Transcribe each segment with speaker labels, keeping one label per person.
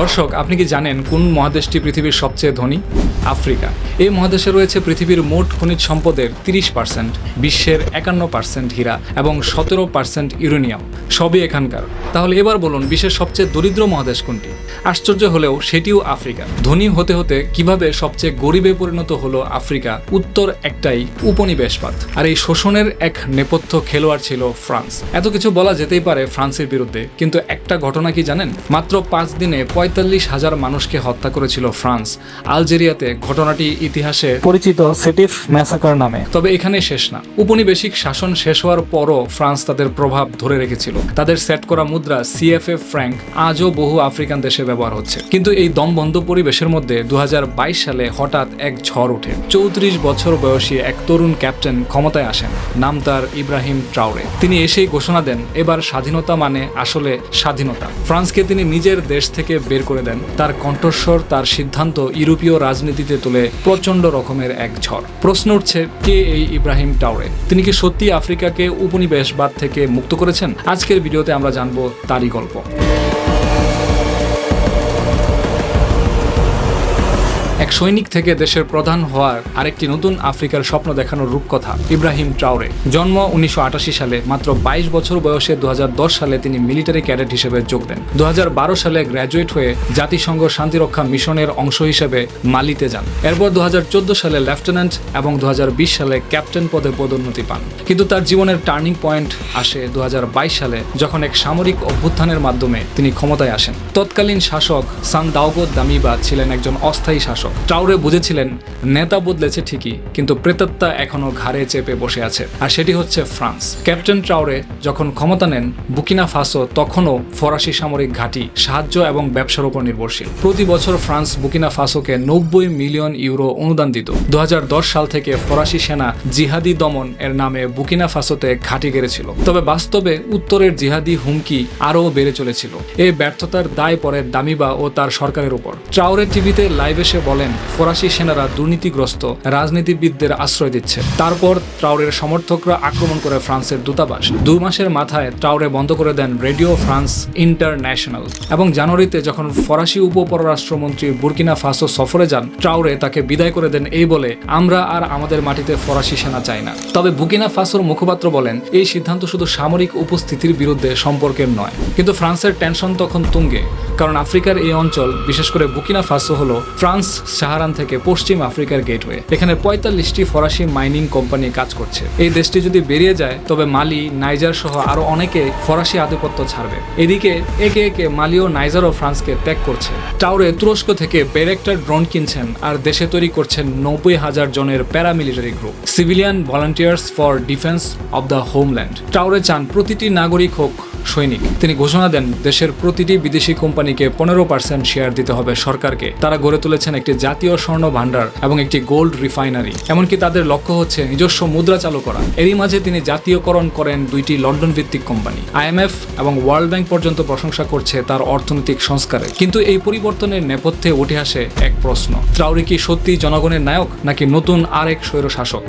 Speaker 1: দর্শক, আপনি কি জানেন কোন মহাদেশটি পৃথিবীর সবচেয়ে ধনী? আফ্রিকা। এই মহাদেশে রয়েছে পৃথিবীর মোট খনিজ সম্পদের তিরিশ পার্সেন্ট, বিশ্বের একান্ন পার্সেন্ট হীরা এবং সতেরো পার্সেন্ট ইউরেনিয়াম। সবই এখানকার। তাহলে এবার বলুন, বিশ্বের সবচেয়ে দরিদ্র মহাদেশ কোনটি? আশ্চর্য হলেও সেটিও আফ্রিকা। ধনী হতে হতে কীভাবে সবচেয়ে গরিবে পরিণত হলো আফ্রিকা? উত্তর একটাই, উপনিবেশবাদ। আর এই শোষণের এক নেপথ্য খেলোয়াড় ছিল ফ্রান্স। এত কিছু বলা যেতেই পারে ফ্রান্সের বিরুদ্ধে, কিন্তু একটা ঘটনা কি জানেন? মাত্র পাঁচ দিনে পঁয়তাল্লিশ হাজার মানুষকে হত্যা করেছিল ফ্রান্স। আলজেরিয়াতে ঘটনাটি ইতিহাসে
Speaker 2: পরিচিত সেটিফ ম্যাসাকার নামে।
Speaker 1: তবে এখানে শেষ না। উপনিবেশিক শাসন শেষ হওয়ার পরও ফ্রান্স তাদের প্রভাব ধরে রেখেছিল। তাদের সেট করা মুদ্রা সিএফএ ফ্র্যাঙ্ক আজও বহু আফ্রিকান দেশে ব্যবহার হচ্ছে। কিন্তু এই দমবন্ধ পরিবেশের মধ্যে দু হাজার বাইশ সালে হঠাৎ এক ঝড় ওঠে। চৌত্রিশ বছর বয়সী এক তরুণ ক্যাপ্টেন ক্ষমতায় আসেন নাম তার ইব্রাহিম ট্রাউরে। তিনি এসেই ঘোষণা দেন এবার স্বাধীনতা মানে আসলে স্বাধীনতা। ফ্রান্সকে তিনি নিজের দেশ থেকে বের করে দেন। তার কণ্ঠস্বর, তার সিদ্ধান্ত ইউরোপীয় রাজনীতিতে তুলে প্রচণ্ড রকমের এক ঝড়। প্রশ্ন উঠছে, কে এই ইব্রাহিম টাওরে? তিনি কি সত্যি আফ্রিকাকে উপনিবেশবাদ থেকে মুক্ত করেছেন? আজকের ভিডিওতে আমরা জানব তারই গল্প। এক সৈনিক থেকে দেশের প্রধান হওয়ার আরেকটি নতুন আফ্রিকার স্বপ্ন দেখানোর রূপকথা ইব্রাহিম ট্রাউরে। জন্ম উনিশশো আটাশি সালে, মাত্র বাইশ বছর বয়সে দু হাজার দশ সালে তিনি মিলিটারি ক্যাডেট হিসেবে যোগ দেন। দু হাজার বারো সালে গ্র্যাজুয়েট হয়ে জাতিসংঘ শান্তিরক্ষা মিশনের অংশ হিসেবে মালিতে যান। এরপর দু হাজার চোদ্দ সালে লেফটেন্যান্ট এবং দু হাজার বিশ সালে ক্যাপ্টেন পদে পদোন্নতি পান। কিন্তু তার জীবনের টার্নিং পয়েন্ট আসে দু হাজার বাইশ সালে, যখন এক সামরিক অভ্যুত্থানের মাধ্যমে তিনি ক্ষমতায় আসেন। তৎকালীন শাসক সান দাওগো দামিবা ছিলেন একজন অস্থায়ী শাসক। ট্রাউরে বুঝেছিলেন, নেতা বদলেছে ঠিকই, কিন্তু প্রেতাত্মা এখনও ঘাড়ে চেপে বসে আছে। আর সেটি হচ্ছে ফ্রান্স। ক্যাপ্টেন ট্রাউরে যখন ক্ষমতা নেন, বুকিনা ফাসো তখনও ফরাসি সামরিক ঘাঁটি, সাহায্য এবং ব্যবসার উপর নির্ভরশীল। প্রতি বছর ফ্রান্স বুকিনা ফাসোকে নব্বই মিলিয়ন ইউরো অনুদান দিত। দু হাজার দশ সাল থেকে ফরাসি সেনা জিহাদি দমন এর নামে বুকিনা ফাসোতে ঘাঁটি গেড়েছিল। তবে বাস্তবে উত্তরের জিহাদি হুমকি আরও বেড়ে চলেছিল। এই ব্যর্থতার দায় পড়ে দামিবা ও তার সরকারের উপর। ট্রাউরে টিভিতে লাইভ এসে বলেন ফরাসি সেনারা দুর্নীতিগ্রস্ত, রাজনীতিবিদদের আশ্রয় দিচ্ছে। তারপর ট্রাউরের সমর্থকরা আক্রমণ করে ফ্রান্সের দূতাবাস। দুই মাসের মাথায় ট্রাউরে বন্ধ করে দেন রেডিও ফ্রান্স ইন্টারন্যাশনাল। এবং জানুয়ারিতে যখন ফরাসি উপপররাষ্ট্রমন্ত্রী বুরকিনা ফাসো সফরে যান, ট্রাউরে তাকে বিদায় করে দেন এই বলে, আমরা আর আমাদের মাটিতে ফরাসি সেনা চাই না। তবে বুকিনা ফাসোর মুখপাত্র বলেন, এই সিদ্ধান্ত শুধু সামরিক উপস্থিতির বিরুদ্ধে সম্পর্কের নয়। কিন্তু ফ্রান্সের টেনশন তখন তুঙ্গে। কারণ আফ্রিকার এই অঞ্চল, বিশেষ করে বুকিনা ফাসো হলো ফ্রান্স সাহারান থেকে পশ্চিম আফ্রিকার গেটওয়ে। এখানে পঁয়তাল্লিশটি ফরাসি মাইনিং কোম্পানি কাজ করছে। এই দেশটি যদি বেরিয়ে যায়, তবে মালি, নাইজার সহ আরও অনেকে ফরাসি আধিপত্য ছাড়বে। এদিকে একে একে মালি ও নাইজার ও ফ্রান্সকে ত্যাগ করছে। টাউরে তুরস্ক থেকে বেরেক্টার ড্রোন কিনছেন আর দেশে তৈরি করছেন নব্বই হাজার জনের paramilitary group, civilian volunteers for defence of the homeland. Traore চান প্রতিটি নাগরিক হোক সৈনিক। তিনি ঘোষণা দেন, দেশের প্রতিটি বিদেশি কোম্পানিকে পনেরো পার্সেন্ট শেয়ার দিতে হবে সরকারকে। তারা গড়ে তুলেছেন একটি জাতীয় স্বর্ণ ভান্ডার এবং একটি গোল্ড রিফাইনারি। এমনকি তাদের লক্ষ্য হচ্ছে নিজস্ব মুদ্রা চালু করা। এরই মাঝে তিনি জাতীয়করণ করেন দুইটি লন্ডন ভিত্তিক কোম্পানি আইএমএফ এবং ওয়ার্ল্ড ব্যাংক পর্যন্ত প্রশংসা করছে তার অর্থনৈতিক সংস্কারে। কিন্তু এই পরিবর্তনের নেপথ্যে উঠে আসে এক প্রশ্ন। ত্রাউরি কি সত্যি জনগণের নায়ক নাকি নতুন আরেক স্বৈরশাসক?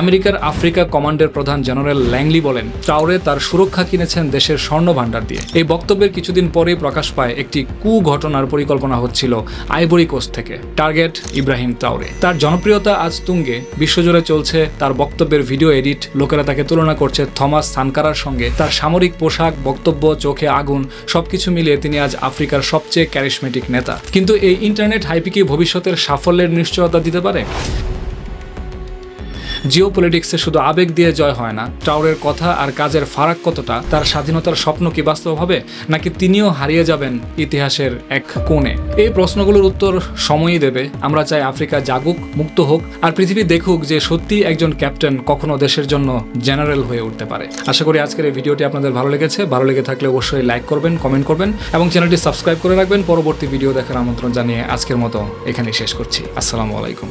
Speaker 1: আমেরিকার আফ্রিকা কমান্ডের প্রধান জেনারেল ল্যাংলি বলেন ট্রাউরে তার সুরক্ষা কিনেছেন দেশের স্বর্ণ ভাণ্ডার দিয়ে। এই বক্তব্যের কিছুদিন পরেই প্রকাশ পায় একটি কু ঘটনার পরিকল্পনা হচ্ছিল আইবরি কোস্ট থেকে। টার্গেট ইব্রাহিম ট্রাউরে তার জনপ্রিয়তা আজ তুঙ্গে। বিশ্বজুড়ে চলছে তার বক্তব্যের ভিডিও এডিট। লোকেরা তাকে তুলনা করছে থমাস সানকারার সঙ্গে। তার সামরিক পোশাক, বক্তব্য, চোখে আগুন, সবকিছু মিলিয়ে তিনি আজ আফ্রিকার সবচেয়ে ক্যারিসমেটিক নেতা। কিন্তু এই ইন্টারনেট হাইপি কি ভবিষ্যতের সাফল্যের নিশ্চয়তা দিতে পারে? জিও পলিটিক্সে শুধু আবেগ দিয়ে জয় হয় না টাউরের কথা আর কাজের ফারাক কতটা, তার স্বাধীনতার স্বপ্ন কি বাস্তব হবে, নাকি তিনিও হারিয়ে যাবেন ইতিহাসের এক কোণে? এই প্রশ্নগুলোর উত্তর সময়ই দেবে। আমরা চাই আফ্রিকা জাগুক, মুক্ত হোক, আর পৃথিবী দেখুক যে সত্যি একজন ক্যাপ্টেন কখনো দেশের জন্য জেনারেল হয়ে উঠতে পারে। আশা করি আজকের এই ভিডিওটি আপনাদের ভালো লেগেছে। ভালো লেগে থাকলে অবশ্যই লাইক করবেন, কমেন্ট করবেন, এবং চ্যানেলটি সাবস্ক্রাইব করে রাখবেন। পরবর্তী ভিডিও দেখার আমন্ত্রণ জানিয়ে আজকের মতো এখানেই শেষ করছি। আসসালামু আলাইকুম।